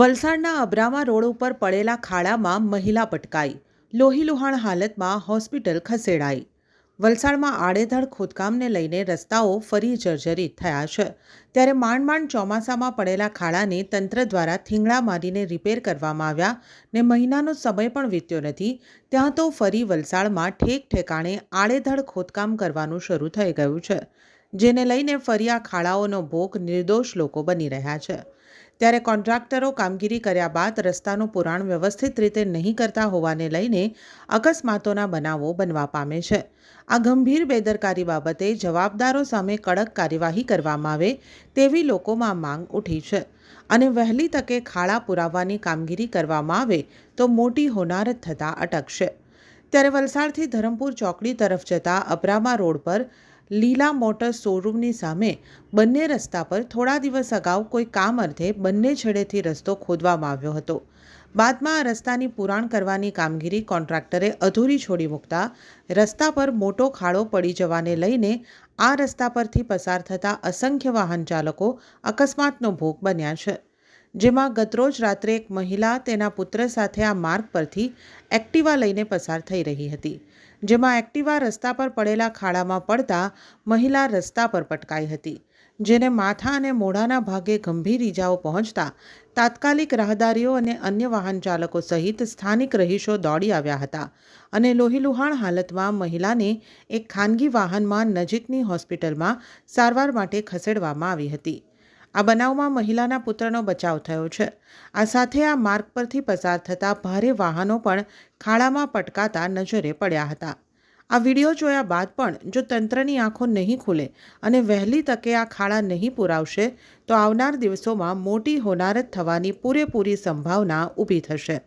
વલસાડના અબ્રામા રોડ ઉપર પડેલા ખાડામાં મહિલા પટકાઈ. લોહીલુહાણ હાલતમાં હોસ્પિટલ ખસેડાઈ. વલસાડમાં આડેધડ ખોદકામને લઈને રસ્તાઓ ફરી જર્જરિત થયા છે. ત્યારે માંડ માંડ ચોમાસામાં પડેલા ખાડાને તંત્ર દ્વારા થીંગડા મારીને રિપેર કરવામાં આવ્યા ને મહિનાનો સમય પણ વીત્યો નથી, ત્યાં તો ફરી વલસાડમાં ઠેક ઠેકાણે આડેધડ ખોદકામ કરવાનું શરૂ થઈ ગયું છે, જેને લઈને ફરી આ ખાડાઓનો ભોગ નિર્દોષ લોકો બની રહ્યા છે. ત્યારે કોન્ટ્રાક્ટરો કામગીરી કર્યા બાદ રસ્તાનું પુરાણ વ્યવસ્થિત રીતે નહીં કરતા હોવાને લઈને અકસ્માતોના બનાવો બનવા પામે છે. આ ગંભીર બેદરકારી બાબતે જવાબદારો સામે કડક કાર્યવાહી કરવામાં આવે તેવી લોકોમાં માંગ ઉઠી છે અને વહેલી તકે ખાડા પુરાવવાની કામગીરી કરવામાં આવે તો મોટી હોનારત થતાં અટકશે. ત્યારે વલસાડથી ધરમપુર ચોકડી તરફ જતા અબ્રામા રોડ પર લીલા મોટર શોરૂમની સામે બંને રસ્તા પર થોડા દિવસ અગાઉ કોઈ કામ અર્થે બંને છેડેથી રસ્તો ખોદવામાં આવ્યો હતો. બાદમાં આ રસ્તાની પુરાણ કરવાની કામગીરી કોન્ટ્રાક્ટરે અધૂરી છોડી મૂકતા રસ્તા પર મોટો ખાડો પડી જવાને લઈને આ રસ્તા પરથી પસાર થતા અસંખ્ય વાહન ચાલકો અકસ્માતનો ભોગ બન્યા છે. જેમાં ગતરોજ રાત્રે એક મહિલા તેના પુત્ર સાથે આ માર્ગ પરથી એક્ટિવા લઈને પસાર થઈ રહી હતી, જેમાં એક્ટિવા રસ્તા પર પડેલા ખાડામાં પડતા મહિલા રસ્તા પર પટકાઈ હતી, જેને માથા અને મોઢાના ભાગે ગંભીર ઈજાઓ પહોંચતા તાત્કાલિક રાહદારીઓ અને અન્ય વાહન ચાલકો સહિત સ્થાનિક રહીશો દોડી આવ્યા હતા અને લોહીલુહાણ હાલતમાં મહિલાને એક ખાનગી વાહનમાં નજીકની હોસ્પિટલમાં સારવાર માટે ખસેડવામાં આવી હતી. આ બનાવમાં મહિલાના પુત્રનો બચાવ થયો છે. આ સાથે આ માર્ગ પરથી પસાર થતા ભારે વાહનો પણ ખાડામાં પટકાતા નજરે પડ્યા હતા. આ વીડિયો જોયા બાદ પણ જો તંત્રની આંખો નહીં ખુલે અને વહેલી તકે આ ખાડા નહીં પુરાવશે, તો આવનાર દિવસોમાં મોટી હોનારત થવાની પૂરેપૂરી સંભાવના ઊભી થશે.